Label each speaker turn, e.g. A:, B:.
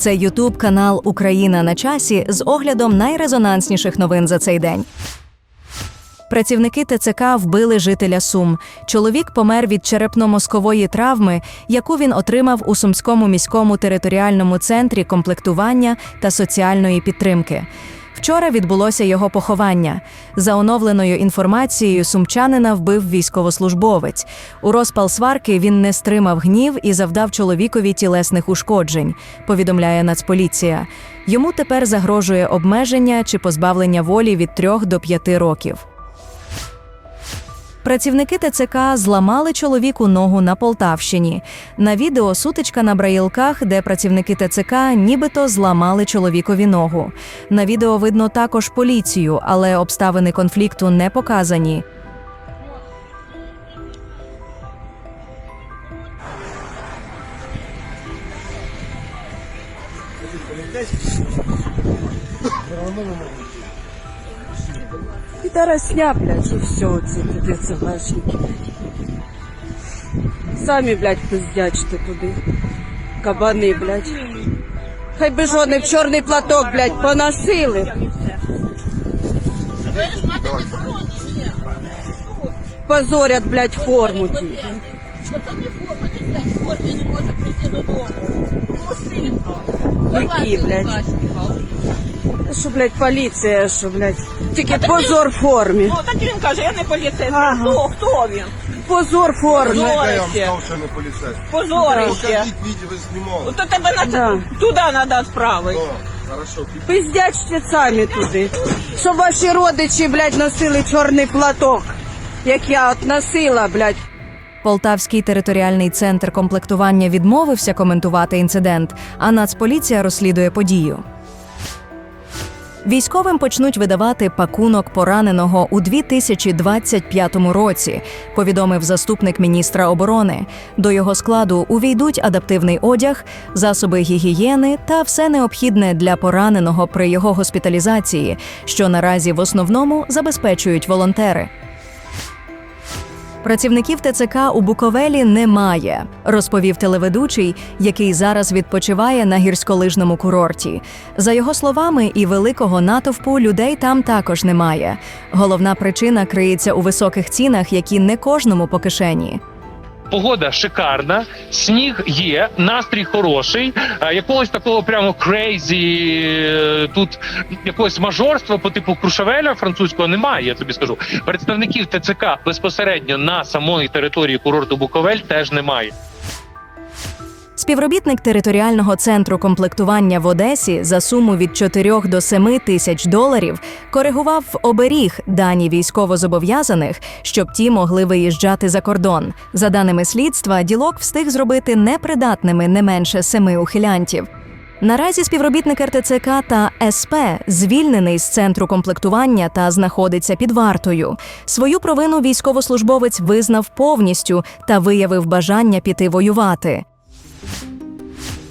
A: Це Ютуб канал Україна на часі з оглядом найрезонансніших новин за цей день. Працівники ТЦК вбили жителя Сум. Чоловік помер від черепно-мозкової травми, яку він отримав у Сумському міському територіальному центрі комплектування та соціальної підтримки. Вчора відбулося його поховання. За оновленою інформацією, сумчанина вбив військовослужбовець. У розпал сварки він не стримав гнів і завдав чоловікові тілесних ушкоджень, повідомляє Нацполіція. Йому тепер загрожує обмеження чи позбавлення волі від 3 до 5 років. Працівники ТЦК зламали чоловіку ногу на Полтавщині. На відео сутичка на браїлках, де працівники ТЦК нібито зламали чоловікові ногу. На відео видно також поліцію, але обставини конфлікту не показані.
B: Підарасня, блядь, і все, оці туди цегашники. Самі, блядь, пиздячте туди. Кабани, блядь. Хай би ж вони в чорний платок, блядь, поносили. Позорять, блядь, форму ті. Які, блядь. Що, блядь, поліція, що, блядь. Тільки позор в формі.
C: Ну, так він каже, я не поліцейський.
B: Ага.
C: Хто? Хто він?
B: Позор формі.
C: Позор.
D: Я вам
C: Позорище.
D: сказав, що не поліцейський.
C: Позорище.
D: Покажіть відео, ви знімали.
C: То тебе на
B: Да.
C: туди треба.
D: О, хорошо.
B: Пиздячте самі туди. Щоб ваші родичі, блядь, носили чорний платок, як я от носила, блядь.
A: Полтавський територіальний центр комплектування відмовився коментувати інцидент, а Нацполіція розслідує подію. Військовим почнуть видавати пакунок пораненого у 2025 році, повідомив заступник міністра оборони. До його складу увійдуть адаптивний одяг, засоби гігієни та все необхідне для пораненого при його госпіталізації, що наразі в основному забезпечують волонтери. Працівників ТЦК у Буковелі немає, розповів телеведучий, який зараз відпочиває на гірськолижному курорті. За його словами, і великого натовпу людей там також немає. Головна причина криється у високих цінах, які не кожному по кишені.
E: Погода шикарна, сніг є, настрій хороший. Е, Якогось такого прямо крейзі тут якогось мажорства по типу Крушавеля французького немає. Я тобі скажу. Представників ТЦК безпосередньо на самої території курорту Буковель теж немає.
A: Співробітник територіального центру комплектування в Одесі за суму від 4 до 7 тисяч доларів коригував в оберіг дані військовозобов'язаних, щоб ті могли виїжджати за кордон. За даними слідства, ділок встиг зробити непридатними не менше семи ухилянтів. Наразі співробітник РТЦК та СП звільнений з центру комплектування та знаходиться під вартою. Свою провину військовослужбовець визнав повністю та виявив бажання піти воювати.